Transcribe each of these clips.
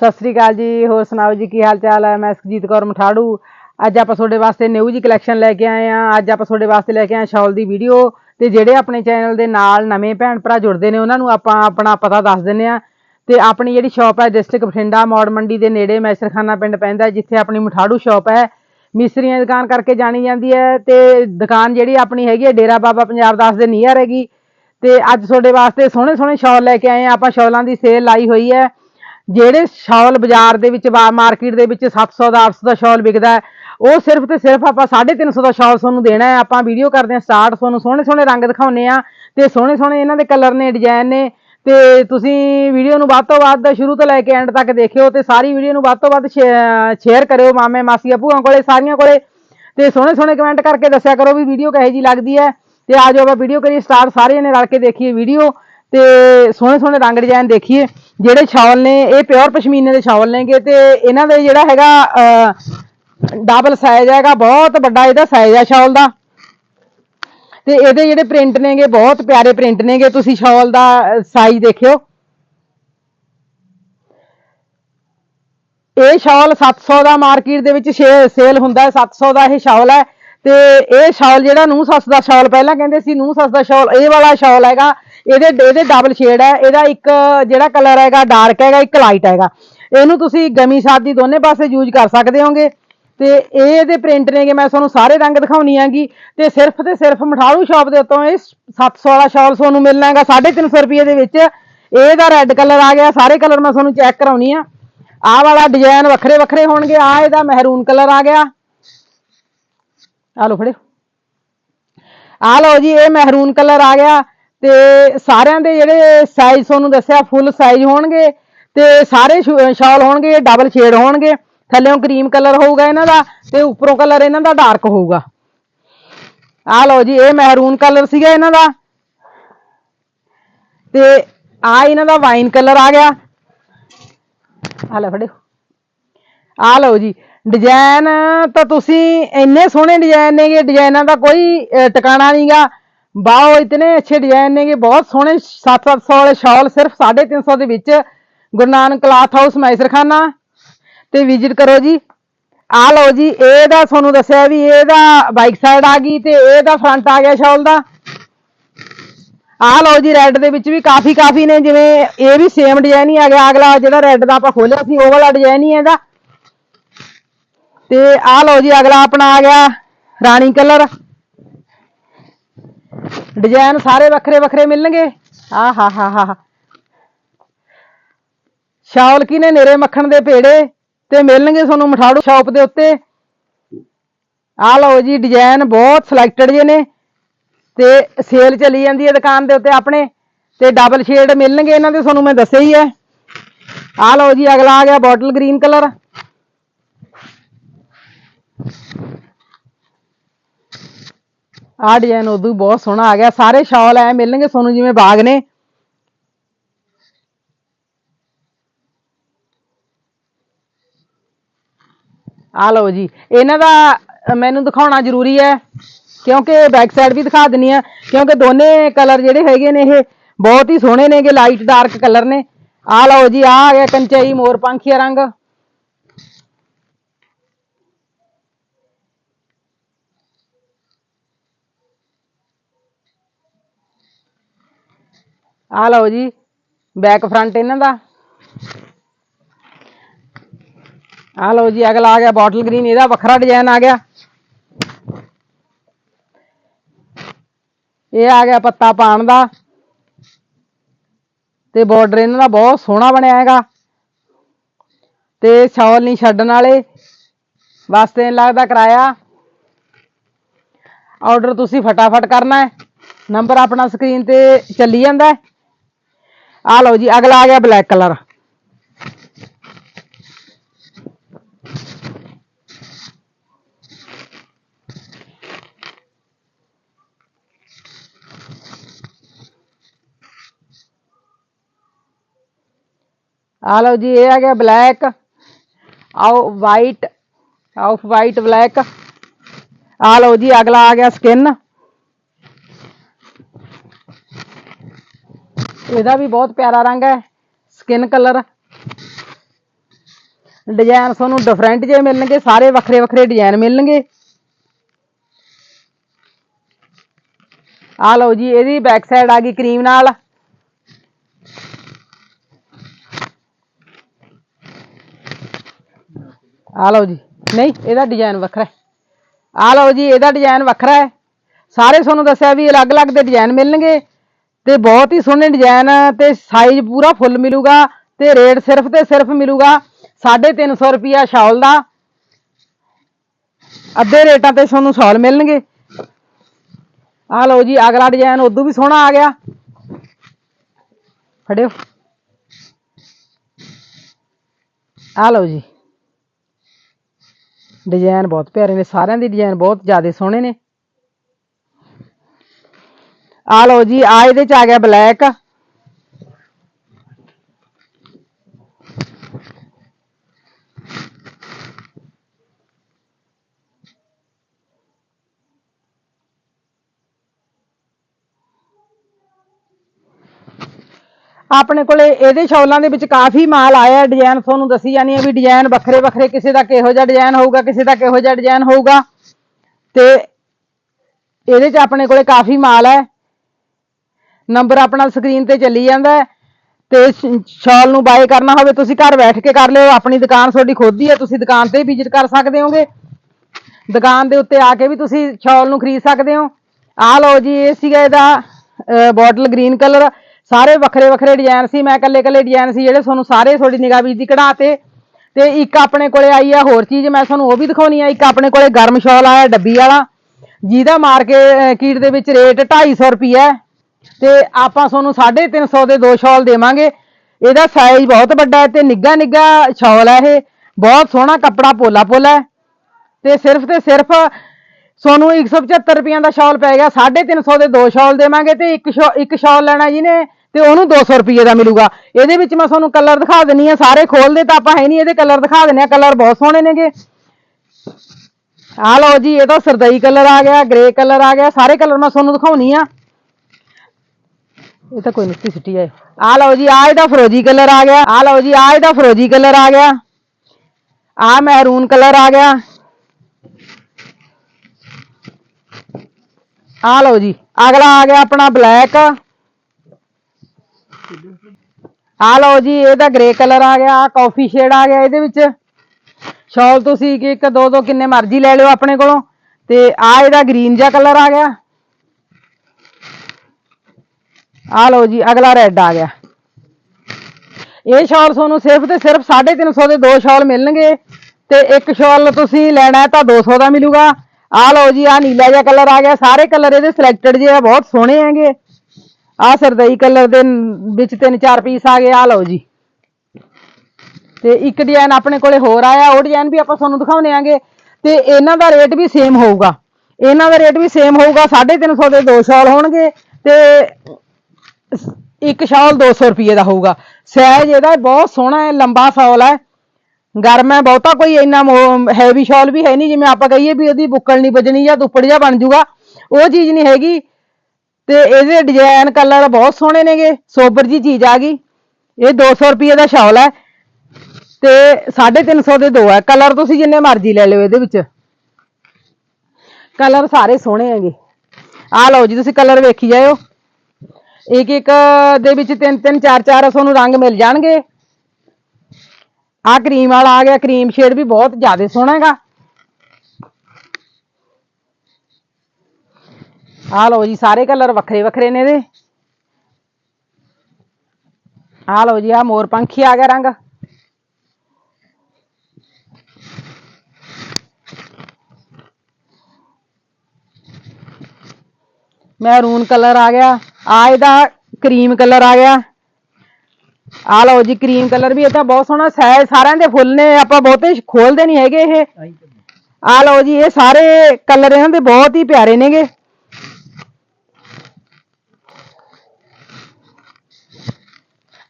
ਸਤਿ ਸ੍ਰੀ ਅਕਾਲ ਜੀ, ਹੋਰ ਸੁਣਾਓ ਜੀ, ਕੀ ਹਾਲ ਚਾਲ ਹੈ? ਮੈਂ ਸੁਖਜੀਤ ਕੌਰ ਮਠਾੜੂ। ਅੱਜ ਆਪਾਂ ਤੁਹਾਡੇ ਵਾਸਤੇ ਨਿਊ ਜੀ ਕਲੈਕਸ਼ਨ ਲੈ ਕੇ ਆਏ ਆ ਅੱਜ ਆਪਾਂ ਤੁਹਾਡੇ ਵਾਸਤੇ ਲੈ ਕੇ ਆਏ ਸ਼ਾਲ ਦੀ ਵੀਡੀਓ ਤੇ ਜਿਹੜੇ ਆਪਣੇ ਚੈਨਲ ਦੇ ਨਾਲ ਨਵੇਂ ਭੈਣ ਭਰਾ ਜੁੜਦੇ ਨੇ, ਉਹਨਾਂ ਨੂੰ ਆਪਾਂ ਆਪਣਾ ਪਤਾ ਦੱਸ ਦਿੰਨੇ ਆ ਤੇ ਆਪਣੀ ਜਿਹੜੀ ਸ਼ਾਪ ਹੈ ਡਿਸਟ੍ਰਿਕਟ ਬਠਿੰਡਾ, ਮੌੜ ਮੰਡੀ ਦੇ ਨੇੜੇ ਮੈਸਰਖਾਨਾ ਪਿੰਡ ਪੈਂਦਾ ਜਿੱਥੇ ਆਪਣੀ ਮਠਾੜੂ ਸ਼ਾਪ ਹੈ। ਮਿਸਤਰੀਆਂ ਦੀ ਦੁਕਾਨ ਕਰਕੇ ਜਾਣੀ ਜਾਂਦੀ ਹੈ ਤੇ ਦੁਕਾਨ ਜਿਹੜੀ ਆਪਣੀ ਹੈਗੀ ਹੈ, ਡੇਰਾ ਬਾਬਾ ਪੰਜਾਬ ਦਾਸ ਦੇ ਨੀਅਰ ਹੈਗੀ। ਤੇ ਅੱਜ ਤੁਹਾਡੇ ਵਾਸਤੇ ਸੋਹਣੇ ਸੋਹਣੇ ਸ਼ਾਲ ਲੈ ਕੇ ਆਏ ਆ ਆਪਾਂ ਸ਼ਾਲਾਂ ਦੀ ਸੇਲ ਲਾਈ ਹੋਈ ਹੈ। ਜਿਹੜੇ ਸ਼ਾਲ ਬਾਜ਼ਾਰ ਦੇ ਵਿੱਚ ਮਾਰਕੀਟ ਦੇ ਵਿੱਚ 700 ਦਾ 800 ਦਾ ਸ਼ਾਲ ਵਿਕਦਾ ਉਹ ਸਿਰਫ ਤੇ ਸਿਰਫ ਆਪਾਂ 350 ਦਾ ਸ਼ਾਲ ਤੁਹਾਨੂੰ ਦੇਣਾ ਹੈ। ਆਪਾਂ ਵੀਡੀਓ ਕਰਦੇ ਹਾਂ ਸਟਾਰਟ ਤੁਹਾਨੂੰ ਸੋਹਣੇ ਸੋਹਣੇ ਰੰਗ ਦਿਖਾਉਨੇ ਆ ਤੇ ਸੋਹਣੇ ਸੋਹਣੇ ਇਹਨਾਂ ਦੇ ਕਲਰ ਨੇ ਡਿਜ਼ਾਈਨ ਨੇ ਤੇ ਤੁਸੀਂ ਵੀਡੀਓ ਨੂੰ ਵੱਧ ਤੋਂ ਵੱਧ ਸ਼ੁਰੂ ਤੋਂ ਲੈ ਕੇ ਐਂਡ ਤੱਕ ਦੇਖਿਓ ਤੇ ਸਾਰੀ ਵੀਡੀਓ ਨੂੰ ਵੱਧ ਤੋਂ ਵੱਧ ਸ਼ੇਅਰ ਕਰਿਓ ਮਾਮੇ, ਮਾਸੀਆਂ, ਭੂਆਂ ਕੋਲੇ, ਸਾਰੀਆਂ ਕੋਲੇ ਤੇ ਸੋਹਣੇ ਸੋਹਣੇ ਕਮੈਂਟ ਕਰਕੇ ਦੱਸਿਆ ਕਰੋ ਵੀ ਵੀਡੀਓ ਕਿਹੋ ਜੀ ਲੱਗਦੀ ਹੈ। ਤੇ ਆ ਜਾਓ ਆਪਾਂ ਵੀਡੀਓ ਕਰੀਏ ਸਟਾਰਟ ਸਾਰਿਆਂ ਨੇ ਰਲ ਕੇ ਦੇਖੀਏ ਵੀਡੀਓ ਤੇ ਸੋਹਣੇ ਸੋਹਣੇ ਰੰਗ ਡਿਜ਼ਾਈਨ ਦੇਖੀਏ। ਜਿਹੜੇ ਸ਼ਾਲ ਨੇ, ਇਹ ਪਿਓਰ ਪਸ਼ਮੀਨੇ ਦੇ ਸ਼ਾਲ ਨੇਗੇ ਤੇ ਇਹਨਾਂ ਦੇ ਜਿਹੜਾ ਹੈਗਾ ਡਬਲ ਸਾਈਜ਼ ਹੈਗਾ, ਬਹੁਤ ਵੱਡਾ ਇਹਦਾ ਸਾਈਜ਼ ਹੈ ਸ਼ਾਲ ਦਾ। ਤੇ ਇਹਦੇ ਜਿਹੜੇ ਪ੍ਰਿੰਟ ਨੇਗੇ, ਬਹੁਤ ਪਿਆਰੇ ਪ੍ਰਿੰਟ ਨੇਗੇ, ਤੁਸੀਂ ਸ਼ਾਲ ਦਾ ਸਾਈਜ਼ ਦੇਖਿਓ। ਇਹ ਸ਼ਾਲ 700 ਦਾ ਮਾਰਕੀਟ ਦੇ ਵਿੱਚ ਸੇਲ ਹੁੰਦਾ ਹੈ 700 ਦਾ ਇਹ ਸ਼ਾਲ ਹੈ। ਤੇ ਇਹ ਸ਼ਾਲ ਜਿਹੜਾ ਨੂੰ ਸੱਸ ਦਾ ਸ਼ਾਲ ਪਹਿਲਾਂ ਕਹਿੰਦੇ ਸੀ ਨੂੰ ਸੱਸ ਦਾ ਸ਼ਾਲ ਇਹ ਵਾਲਾ ਸ਼ਾਲ ਹੈਗਾ ਇਹਦੇ ਇਹਦੇ ਡਬਲ ਸ਼ੇਡ ਹੈ, ਇਹਦਾ ਇੱਕ ਜਿਹੜਾ ਕਲਰ ਹੈਗਾ ਡਾਰਕ ਹੈਗਾ, ਇੱਕ ਲਾਈਟ ਹੈਗਾ। ਇਹਨੂੰ ਤੁਸੀਂ ਗਮੀ ਸਾਦੀ ਦੋਨੇ ਪਾਸੇ ਯੂਜ਼ ਕਰ ਸਕਦੇ ਹੋਗੇ। ਤੇ ਇਹ ਇਹਦੇ ਪ੍ਰਿੰਟ ਨੇਗੇ ਮੈਂ ਤੁਹਾਨੂੰ ਸਾਰੇ ਰੰਗ ਦਿਖਾਉਣੀ ਆਂਗੀ ਤੇ ਸਿਰਫ ਤੇ ਸਿਰਫ ਮਠਾੜੂ ਸ਼ਾਪ ਦੇ ਉੱਤੋਂ ਇਹ 700 ਵਾਲਾ ਸ਼ਾਲ ਤੁਹਾਨੂੰ ਮਿਲਣਾ ਹੈਗਾ 350 ਰੁਪਏ ਦੇ ਵਿੱਚ। ਇਹਦਾ ਰੈੱਡ ਕਲਰ ਆ ਗਿਆ, ਸਾਰੇ ਕਲਰ ਮੈਂ ਤੁਹਾਨੂੰ ਚੈੱਕ ਕਰਾਉਣੀ ਆ। ਆਹ ਵਾਲਾ ਡਿਜ਼ਾਈਨ ਵੱਖਰੇ ਵੱਖਰੇ ਹੋਣਗੇ ਆ ਇਹਦਾ ਮਹਿਰੂਨ ਕਲਰ ਆ ਗਿਆ। ਆ ਲਓ ਫੜਿਓ। ਆ ਲਓ ਜੀ, ਇਹ ਮਹਿਰੂਨ ਕਲਰ ਆ ਗਿਆ। ਤੇ ਸਾਰਿਆਂ ਦੇ ਜਿਹੜੇ ਸਾਈਜ਼ ਤੁਹਾਨੂੰ ਦੱਸਿਆ ਫੁੱਲ ਸਾਈਜ਼ ਹੋਣਗੇ ਤੇ ਸਾਰੇ ਸ਼ਾਲ ਹੋਣਗੇ ਡਬਲ ਸ਼ੇਡ ਹੋਣਗੇ। ਥੱਲੇੋਂ ਕਰੀਮ ਕਲਰ ਹੋਊਗਾ ਇਹਨਾਂ ਦਾ ਤੇ ਉੱਪਰੋਂ ਕਲਰ ਇਹਨਾਂ ਦਾ ਡਾਰਕ ਹੋਊਗਾ। ਆ ਲਓ ਜੀ ਇਹ ਮਹਿਰੂਨ ਕਲਰ ਸੀਗਾ ਇਹਨਾਂ ਦਾ। ਤੇ ਆ ਇਹਨਾਂ ਦਾ ਵਾਈਨ ਕਲਰ ਆ ਗਿਆ। ਆ ਲੈ ਫੜਿਓ। ਆ ਲਓ ਜੀ ਡਿਜ਼ਾਈਨ ਤਾਂ ਤੁਸੀਂ ਇੰਨੇ ਸੋਹਣੇ ਡਿਜ਼ਾਈਨ ਨੇਗੇ ਡਿਜ਼ਾਈਨਾਂ ਦਾ ਕੋਈ ਅਹ, ਟਿਕਾਣਾ ਨਹੀਂਗਾ ਬਾਓ ਇਤਨੇ ਅੱਛੇ ਡਿਜ਼ਾਈਨ ਨੇਗੇ, ਬਹੁਤ ਸੋਹਣੇ 7-700 ਵਾਲੇ ਸ਼ਾਲ, ਸਿਰਫ 350 ਦੇ ਵਿੱਚ। Guru Nanak cloth house Maisarkhana. ਤੇ ਵਿਜ਼ਿਟ ਕਰੋ ਜੀ। ਆ ਲਓ ਜੀ, ਇਹਦਾ ਤੁਹਾਨੂੰ ਦੱਸਿਆ ਵੀ ਇਹਦਾ ਬਾਈਕ ਸਾਈਡ ਆ ਗਈ ਤੇ ਇਹਦਾ ਫਰੰਟ ਆ ਗਿਆ ਸ਼ਾਲ ਦਾ। ਆ ਲਓ ਜੀ ਰੈੱਡ ਦੇ ਵਿੱਚ ਵੀ ਕਾਫੀ ਕਾਫੀ ਨੇ, ਜਿਵੇਂ ਇਹ ਵੀ ਸੇਮ ਡਿਜ਼ਾਈਨ ਹੀ ਆ ਗਿਆ। ਅਗਲਾ ਜਿਹੜਾ ਰੈੱਡ ਦਾ ਆਪਾਂ ਖੋਲਿਆ ਸੀ, ਉਹ ਵਾਲਾ ਡਿਜ਼ਾਈਨ ਹੀ ਇਹਦਾ। ਤੇ ਆ ਲਓ ਜੀ, ਅਗਲਾ ਆਪਣਾ ਆ ਗਿਆ ਰਾਣੀ ਕਲਰ। ਡਿਜ਼ਾਈਨ ਸਾਰੇ ਵੱਖਰੇ ਵੱਖਰੇ ਮਿਲਣਗੇ? ਆ ਹਾ ਹਾ ਹਾ ਸ਼ਾਵਲ ਕੀ ਨੇ ਨੇਰੇ ਮੱਖਣ ਦੇ ਪੇੜੇ ਤੇ ਮਿਲਣਗੇ ਤੁਹਾਨੂੰ ਮਠਾੜੂ ਸ਼ਾਪ ਦੇ ਉੱਤੇ। ਆ ਲਓ ਜੀ ਡਿਜ਼ਾਈਨ ਬਹੁਤ ਸਿਲੈਕਟਡ ਜੇ ਨੇ। ਤੇ ਸੇਲ ਚੱਲੀ ਜਾਂਦੀ ਹੈ ਦੁਕਾਨ ਦੇ ਉੱਤੇ ਆਪਣੇ। ਤੇ ਡਬਲ ਸ਼ੇਡ ਮਿਲਣਗੇ ਇਹਨਾਂ ਦੇ, ਤੁਹਾਨੂੰ ਮੈਂ ਦੱਸਿਆ ਹੀ ਹੈ। ਆ ਲਓ ਜੀ, ਅਗਲਾ ਆ ਗਿਆ ਬੋਟਲ ਗ੍ਰੀਨ ਕਲਰ ਆ ਡਿਜ਼ਾਈਨ ਉਦੋਂ ਬਹੁਤ ਸੋਹਣਾ ਆ ਗਿਆ। ਸਾਰੇ ਸ਼ਾਲ ਐ ਮਿਲਣਗੇ ਤੁਹਾਨੂੰ ਜਿਵੇਂ ਬਾਗ ਨੇ। ਆ ਲਓ ਜੀ, ਇਹਨਾਂ ਦਾ ਮੈਨੂੰ ਦਿਖਾਉਣਾ ਜ਼ਰੂਰੀ ਹੈ, ਕਿਉਂਕਿ ਬੈਕ ਸਾਈਡ ਵੀ ਦਿਖਾ ਦਿੰਨੀ ਆ ਕਿਉਂਕਿ ਦੋਨੇ ਕਲਰ ਜਿਹੜੇ ਹੈਗੇ ਨੇ ਇਹ ਬਹੁਤ ਹੀ ਸੋਹਣੇ ਨੇਗੇ ਲਾਈਟ ਡਾਰਕ ਕਲਰ ਨੇ। ਆ ਲਓ ਜੀ, ਆ ਆ ਗਿਆ ਕੰਚਾਈ ਮੋਰ ਪੰਖੀਆ ਰੰਗ। ਆ ਲਓ ਜੀ ਬੈਕ ਫਰੰਟ ਇਹਨਾਂ ਦਾ। ਆ ਲਓ ਜੀ, ਅਗਲਾ ਆ ਗਿਆ ਬੋਟਲ ਗ੍ਰੀਨ ਇਹਦਾ ਵੱਖਰਾ ਡਿਜ਼ਾਈਨ ਆ ਗਿਆ। ਇਹ ਆ ਗਿਆ ਪੱਤਾ ਪਾਣ ਦਾ। ਤੇ ਬਾਰਡਰ ਇਹਨਾਂ ਦਾ ਬਹੁਤ ਸੋਹਣਾ ਬਣਿਆ ਹੈਗਾ। ਤੇ ਸ਼ਾਲ ਨਹੀਂ ਛੱਡਣ ਵਾਲੇ ਵਾਸਤੇ ਨਹੀਂ ਲੱਗਦਾ ਕਿਰਾਇਆ। ਆਰਡਰ ਤੁਸੀਂ ਫਟਾਫਟ ਕਰਨਾ ਹੈ। ਨੰਬਰ ਆਪਣਾ ਸਕਰੀਨ ਤੇ ਚੱਲੀ ਜਾਂਦਾ ਹੈ। ਆ ਲਓ ਜੀ, ਅਗਲਾ ਆ ਗਿਆ ਬਲੈਕ ਕਲਰ ਆ ਲਓ ਜੀ, ਇਹ ਆ ਗਿਆ ਬਲੈਕ ਆਓ ਵਾਈਟ ਆਫ ਵਾਈਟ ਬਲੈਕ ਆ ਲਓ ਜੀ, ਅਗਲਾ ਆ ਗਿਆ ਸਕਿਨ ਇਹਦਾ ਵੀ ਬਹੁਤ ਪਿਆਰਾ ਰੰਗ ਹੈ। ਸਕਿਨ ਕਲਰ ਡਿਜ਼ਾਈਨ ਤੁਹਾਨੂੰ ਡਿਫਰੈਂਟ ਜੇ ਮਿਲਣਗੇ, ਸਾਰੇ ਵੱਖਰੇ ਵੱਖਰੇ ਡਿਜ਼ਾਈਨ ਮਿਲਣਗੇ। ਆ ਲਓ ਜੀ, ਇਹਦੀ ਬੈਕ ਸਾਈਡ ਆ ਗਈ ਕਰੀਮ ਨਾਲ। ਆ ਲਓ ਜੀ, ਨਹੀਂ, ਇਹਦਾ ਡਿਜ਼ਾਈਨ ਵੱਖਰਾ ਹੈ। ਆ ਲਓ ਜੀ, ਇਹਦਾ ਡਿਜ਼ਾਈਨ ਵੱਖਰਾ ਹੈ। ਸਾਰੇ ਤੁਹਾਨੂੰ ਦੱਸਿਆ ਵੀ ਅਲੱਗ-ਅਲੱਗ ਦੇ ਡਿਜ਼ਾਈਨ ਮਿਲਣਗੇ। ਤੇ ਬਹੁਤ ਹੀ ਸੋਹਣੇ ਡਿਜ਼ਾਈਨ ਤੇ ਸਾਈਜ਼ ਪੂਰਾ ਫੁੱਲ ਮਿਲੂਗਾ ਤੇ ਰੇਟ ਸਿਰਫ ਤੇ ਸਿਰਫ ਮਿਲੂਗਾ 350 ਰੁਪਿਆ ਸ਼ਾਲ ਦਾ। ਅੱਧੇ ਰੇਟਾਂ ਤੇ ਤੁਹਾਨੂੰ ਸ਼ਾਲ ਮਿਲਣਗੇ। ਆ ਲਓ ਜੀ, ਅਗਲਾ ਡਿਜ਼ਾਈਨ ਉਦੋਂ ਵੀ ਸੋਹਣਾ ਆ ਗਿਆ। ਫੜਿਓ। ਆ ਲਓ ਜੀ। ਡਿਜ਼ਾਈਨ ਬਹੁਤ ਪਿਆਰੇ ਨੇ, ਸਾਰਿਆਂ ਦੇ ਡਿਜ਼ਾਈਨ ਬਹੁਤ ਜ਼ਿਆਦਾ ਸੋਹਣੇ ਨੇ। ਆ ਲਓ ਜੀ, ਆ ਇਹਦੇ ਚ ਆ ਗਿਆ ਬਲੈਕ ਆਪਣੇ ਕੋਲੇ ਇਹਦੇ ਸ਼ੌਲਾਂ ਦੇ ਵਿੱਚ ਕਾਫੀ ਮਾਲ ਆਇਆ ਡਿਜ਼ਾਈਨ ਤੁਹਾਨੂੰ ਦੱਸੀ ਜਾਨੀ ਹੈ ਵੀ ਡਿਜ਼ਾਈਨ ਵੱਖਰੇ ਵੱਖਰੇ ਕਿਸੇ ਦਾ ਕਿਹੋ ਜਿਹਾ ਡਿਜ਼ਾਈਨ ਹੋਊਗਾ, ਕਿਸੇ ਦਾ ਕਿਹੋ ਜਿਹਾ ਡਿਜ਼ਾਈਨ ਹੋਊਗਾ। ਤੇ ਇਹਦੇ 'ਚ ਆਪਣੇ ਕੋਲੇ ਕਾਫੀ ਮਾਲ ਹੈ। ਨੰਬਰ ਆਪਣਾ ਸਕਰੀਨ ਤੇ ਚੱਲੀ ਜਾਂਦਾ ਹੈ ਤੇ ਸ਼ਾਲ ਨੂੰ ਬਾਏ ਕਰਨਾ ਹੋਵੇ, ਤੁਸੀਂ ਘਰ ਬੈਠ ਕੇ ਕਰ ਲਿਓ, ਆਪਣੀ ਦੁਕਾਨ ਤੁਹਾਡੀ ਖੁਦ ਦੀ ਹੈ, ਤੁਸੀਂ ਦੁਕਾਨ ਤੇ ਵਿਜ਼ਿਟ ਕਰ ਸਕਦੇ ਹੋਗੇ। ਦੁਕਾਨ ਦੇ ਉੱਤੇ ਆ ਕੇ ਵੀ ਤੁਸੀਂ ਸ਼ਾਲ ਨੂੰ ਖਰੀਦ ਸਕਦੇ ਹੋ। ਆ ਲਓ ਜੀ, ਇਹ ਸੀਗਾ ਇਹਦਾ ਬੋਟਲ ਗ੍ਰੀਨ ਕਲਰ। ਸਾਰੇ ਵੱਖਰੇ ਵੱਖਰੇ ਡਿਜ਼ਾਈਨ ਸੀ, ਮੈਂ ਇਕੱਲੇ ਇਕੱਲੇ ਡਿਜ਼ਾਈਨ ਸੀ, ਜਿਹੜੇ ਤੁਹਾਨੂੰ ਸਾਰੇ ਤੁਹਾਡੀ ਨਿਗਾਹ ਵਿੱਚ ਦੀ ਕਢਾਤੇ। ਤੇ ਇੱਕ ਆਪਣੇ ਕੋਲੇ ਆਈ ਆ ਹੋਰ ਚੀਜ਼, ਮੈਂ ਤੁਹਾਨੂੰ ਉਹ ਵੀ ਦਿਖਾਉਣੀ ਆ, ਇੱਕ ਆਪਣੇ ਕੋਲੇ ਗਰਮ ਸ਼ਾਲ ਆਇਆ, ਡੱਬੀ ਵਾਲਾ। ਜਿਹਦਾ ਮਾਰਕੀਟ ਦੇ ਵਿੱਚ ਰੇਟ 250 ਰੁਪਈਆ ਹੈ। ਤੇ ਆਪਾਂ ਤੁਹਾਨੂੰ 350 ਦੇ ਦੋ ਸ਼ਾਲ ਦੇਵਾਂਗੇ। ਇਹਦਾ ਸਾਈਜ਼ ਬਹੁਤ ਵੱਡਾ ਹੈ ਤੇ ਨਿੱਗਾ ਨਿੱਗਾ ਸ਼ਾਲ ਹੈ ਇਹ। ਬਹੁਤ ਸੋਹਣਾ ਕੱਪੜਾ ਪੋਲਾ ਪੋਲਾ ਹੈ। ਤੇ ਸਿਰਫ ਤੇ ਸਿਰਫ ਤੁਹਾਨੂੰ 175 ਰੁਪਈਆਂ ਦਾ ਸ਼ਾਲ ਪੈ ਗਿਆ। 350 ਦੇ ਦੋ ਸ਼ਾਲ ਦੇਵਾਂਗੇ ਤੇ ਇੱਕ ਸ਼ਾ- ਇੱਕ ਸ਼ਾਲ ਲੈਣਾ ਜਿਹਨੇ ਤੇ ਉਹਨੂੰ 200 ਰੁਪਏ ਦਾ ਮਿਲੂਗਾ। ਇਹਦੇ ਵਿੱਚ ਮੈਂ ਤੁਹਾਨੂੰ ਕਲਰ ਦਿਖਾ ਦਿੰਨੀ ਆ ਸਾਰੇ ਖੋਲਦੇ ਤਾਂ ਆਪਾਂ ਹੈ ਨਹੀਂ, ਇਹਦੇ ਕਲਰ ਦਿਖਾ ਦਿੰਨੇ ਆ ਕਲਰ ਬਹੁਤ ਸੋਹਣੇ ਨੇਗੇ। ਆ ਲਓ ਜੀ, ਇਹ ਤਾਂ ਸਰਦਈ ਕਲਰ ਆ ਗਿਆ, ਗ੍ਰੇ ਕਲਰ ਆ ਗਿਆ। ਸਾਰੇ ਕਲਰ ਮੈਂ ਤੁਹਾਨੂੰ ਦਿਖਾਉਣੀ ਆ ਇਹ ਤਾਂ ਕੋਈ ਨਹੀਂ ਸਿੱਟੀ ਹੈ ਆ ਲਓ ਜੀ ਆ ਇਹਦਾ ਫਰੋਜੀ ਕਲਰ ਆ ਗਿਆ। ਆ ਲਓ ਜੀ ਆ ਇਹਦਾ ਫਰੋਜੀ ਕਲਰ ਆ ਗਿਆ। ਆ ਮਹਿਰੂਨ ਕਲਰ ਆ ਗਿਆ। ਆ ਲਓ ਜੀ, ਅਗਲਾ ਆ ਗਿਆ ਆਪਣਾ ਬਲੈਕ। ਆ ਲਓ ਜੀ, ਇਹਦਾ ਗ੍ਰੇ ਕਲਰ ਆ ਗਿਆ ਆ ਕਾਫੀ ਸ਼ੇਡ ਆ ਗਿਆ ਇਹਦੇ ਵਿੱਚ। ਸ਼ਾਲ ਤੁਸੀਂ ਕਿ ਇੱਕ, ਦੋ ਦੋ ਕਿੰਨੇ ਮਰਜ਼ੀ ਲੈ ਲਿਓ ਆਪਣੇ ਕੋਲੋਂ। ਤੇ ਆ ਇਹਦਾ ਗ੍ਰੀਨ ਜਿਹਾ ਕਲਰ ਆ ਗਿਆ। ਆ ਲਓ ਜੀ, ਅਗਲਾ ਰੈੱਡ ਆ ਗਿਆ। ਇਹ ਸ਼ਾਲ ਤੁਹਾਨੂੰ ਸਿਰਫ ਤੇ ਸਿਰਫ 350 ਦੇ ਦੋ ਸ਼ਾਲ ਮਿਲਣਗੇ ਤੇ ਇੱਕ ਸ਼ਾਲ ਤੁਸੀਂ ਲੈਣਾ ਹੈ ਤਾਂ 200 ਦਾ ਮਿਲੂਗਾ। ਆ ਲਓ ਜੀ, ਆ ਨੀਲਾ ਜਿਹਾ ਕਲਰ ਆ ਗਿਆ। ਸਾਰੇ ਕਲਰ ਇਹਦੇ ਸਿਲੈਕਟਡ ਜੇ ਆ, ਬਹੁਤ ਸੋਹਣੇ ਹੈਗੇ। ਆ ਸਰਦਈ ਕਲਰ ਦੇ ਵਿੱਚ ਤਿੰਨ ਚਾਰ ਪੀਸ ਆ ਗਏ, ਆ ਲਓ ਜੀ। ਤੇ ਇੱਕ ਡਿਜ਼ਾਈਨ ਆਪਣੇ ਕੋਲੇ ਹੋਰ ਆਇਆ, ਉਹ ਡਿਜ਼ਾਈਨ ਵੀ ਆਪਾਂ ਤੁਹਾਨੂੰ ਦਿਖਾਉਣੇ ਆਂਗੇ। ਤੇ ਇਹਨਾਂ ਦਾ ਰੇਟ ਵੀ ਸੇਮ ਹੋਊਗਾ। ਇਹਨਾਂ ਦਾ ਰੇਟ ਵੀ ਸੇਮ ਹੋਊਗਾ 350 ਦੇ ਦੋ ਸ਼ਾਲ ਹੋਣਗੇ। ਤੇ ਇੱਕ ਸ਼ਾਲ 200 ਰੁਪਏ ਦਾ ਹੋਊਗਾ। ਸਾਈਜ਼ ਇਹਦਾ ਬਹੁਤ ਸੋਹਣਾ ਹੈ, ਲੰਬਾ ਸ਼ਾਲ ਹੈ। ਗਰਮ ਹੈ ਬਹੁਤਾ ਕੋਈ ਇੰਨਾ ਹੈਵੀ ਸ਼ਾਲ ਵੀ ਹੈ ਨਹੀਂ, ਜਿਵੇਂ ਆਪਾਂ ਕਹੀਏ ਵੀ ਉਹਦੀ ਬੁੱਕਲ ਨਹੀਂ ਵੱਜਣੀ ਜਾਂ ਦੁੱਪੜ ਜਾਂ ਬਣ ਜਾਊਗਾ ਉਹ ਚੀਜ਼ ਨਹੀਂ ਹੈਗੀ। ਤੇ ਇਹਦੇ ਡਿਜ਼ਾਈਨ ਕਲਰ ਬਹੁਤ ਸੋਹਣੇ ਨੇਗੇ। ਸੋਬਰ ਜੀ ਚੀਜ਼ ਆ ਗਈ। ਇਹ 200 ਰੁਪਏ ਦਾ ਸ਼ਾਲ ਹੈ। ਤੇ 350 ਦੇ ਦੋ ਹੈ। ਕਲਰ ਤੁਸੀਂ ਜਿੰਨੇ ਮਰਜ਼ੀ ਲੈ ਲਿਓ ਇਹਦੇ ਵਿੱਚ। ਕਲਰ ਸਾਰੇ ਸੋਹਣੇ ਹੈਗੇ। ਆ ਲਓ ਜੀ, ਤੁਸੀਂ ਕਲਰ ਵੇਖੀ ਜਾਇਓ। ਇੱਕ ਇੱਕ ਦੇ ਵਿੱਚ ਤਿੰਨ ਤਿੰਨ ਚਾਰ ਚਾਰ ਤੁਹਾਨੂੰ ਰੰਗ ਮਿਲ ਜਾਣਗੇ ਆ ਕਰੀਮ ਵਾਲਾ ਆ ਗਿਆ ਕਰੀਮ ਸ਼ੇਡ ਵੀ ਬਹੁਤ ਜ਼ਿਆਦਾ ਸੋਹਣਾ ਹੈਗਾ ਆ ਲਓ ਜੀ ਸਾਰੇ ਕਲਰ ਵੱਖਰੇ ਵੱਖਰੇ ਨੇ ਇਹਦੇ ਆ ਲਓ ਜੀ ਆ ਮੋਰ ਪੰਖੀ ਆ ਗਿਆ ਰੰਗ ਮੈਰੂਨ ਕਲਰ ਆ ਗਿਆ ਆ ਇਹਦਾ ਕਰੀਮ ਕਲਰ ਆ ਗਿਆ। ਆ ਲਓ ਜੀ, ਕਰੀਮ ਕਲਰ ਵੀ ਇਹ ਤਾਂ ਬਹੁਤ ਸੋਹਣਾ ਸਾਈਜ਼ ਸਾਰਿਆਂ ਦੇ ਫੁੱਲ ਨੇ, ਆਪਾਂ ਬਹੁਤੇ ਖੋਲਦੇ ਨਹੀਂ ਹੈਗੇ ਇਹ। ਆ ਲਓ ਜੀ, ਇਹ ਸਾਰੇ ਕਲਰ ਇਹਨਾਂ ਦੇ ਬਹੁਤ ਹੀ ਪਿਆਰੇ ਨੇਗੇ।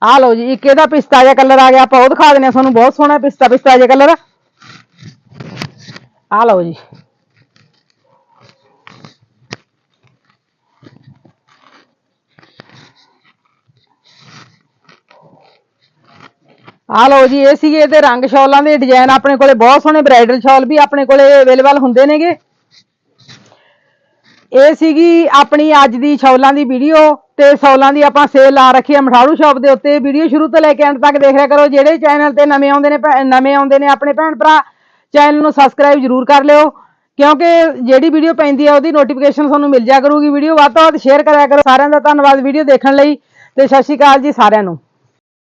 ਆ ਲਓ ਜੀ, ਇੱਕ ਇਹਦਾ ਪਿਸਤਾ ਜਿਹਾ ਕਲਰ ਆ ਗਿਆ, ਆਪਾਂ ਉਹ ਦਿਖਾ ਦਿੰਦੇ ਹਾਂ ਤੁਹਾਨੂੰ, ਬਹੁਤ ਸੋਹਣਾ ਪਿਸਤਾ ਪਿਸਤਾ ਜਿਹਾ ਕਲਰ। ਆ ਲਓ ਜੀ। ਆ ਲਓ ਜੀ, ਇਹ ਸੀਗੇ ਤੇ ਰੰਗ ਸ਼ਾਲਾਂ ਦੇ ਡਿਜ਼ਾਈਨ ਆਪਣੇ ਕੋਲੇ ਬਹੁਤ ਸੋਹਣੇ ਬ੍ਰਾਈਡਲ ਸ਼ਾਲ ਵੀ ਆਪਣੇ ਕੋਲੇ ਅਵੇਲੇਬਲ ਹੁੰਦੇ ਨੇਗੇ। ਇਹ ਸੀਗੀ ਆਪਣੀ ਅੱਜ ਦੀ ਸ਼ੌਲਾਂ ਦੀ ਵੀਡੀਓ ਤੇ ਸ਼ੌਲਾਂ ਦੀ ਆਪਾਂ ਸੇਲ ਲਾ ਰੱਖੀ ਹੈ ਮਠਾੜੂ ਸ਼ਾਪ ਦੇ ਉੱਤੇ। ਵੀਡੀਓ ਸ਼ੁਰੂ ਤੋਂ ਲੈ ਕੇ ਐਂਡ ਤੱਕ ਦੇਖ ਰਿਹਾ ਕਰੋ। ਜਿਹੜੇ ਚੈਨਲ ਤੇ ਨਵੇਂ ਆਉਂਦੇ ਨੇ ਭੈ- ਨਵੇਂ ਆਉਂਦੇ ਨੇ ਆਪਣੇ ਭੈਣ ਭਰਾ ਚੈਨਲ ਨੂੰ ਸਬਸਕ੍ਰਾਈਬ ਜਰੂਰ ਕਰ ਲਿਓ। ਕਿਉਂਕਿ ਜਿਹੜੀ ਵੀਡੀਓ ਪੈਂਦੀ ਹੈ ਉਹਦੀ ਨੋਟੀਫਿਕੇਸ਼ਨ ਤੁਹਾਨੂੰ ਮਿਲ ਜਾ ਕਰੂਗੀ। ਵੀਡੀਓ ਵੱਧ ਤੋਂ ਵੱਧ ਸ਼ੇਅਰ ਕਰਿਆ ਕਰੋ। ਸਾਰਿਆਂ ਦਾ ਧੰਨਵਾਦ ਵੀਡੀਓ ਦੇਖਣ ਲਈ। ਤੇ ਸਤਿ ਸ਼੍ਰੀ ਅਕਾਲ ਜੀ ਸਾਰਿਆਂ ਨੂੰ।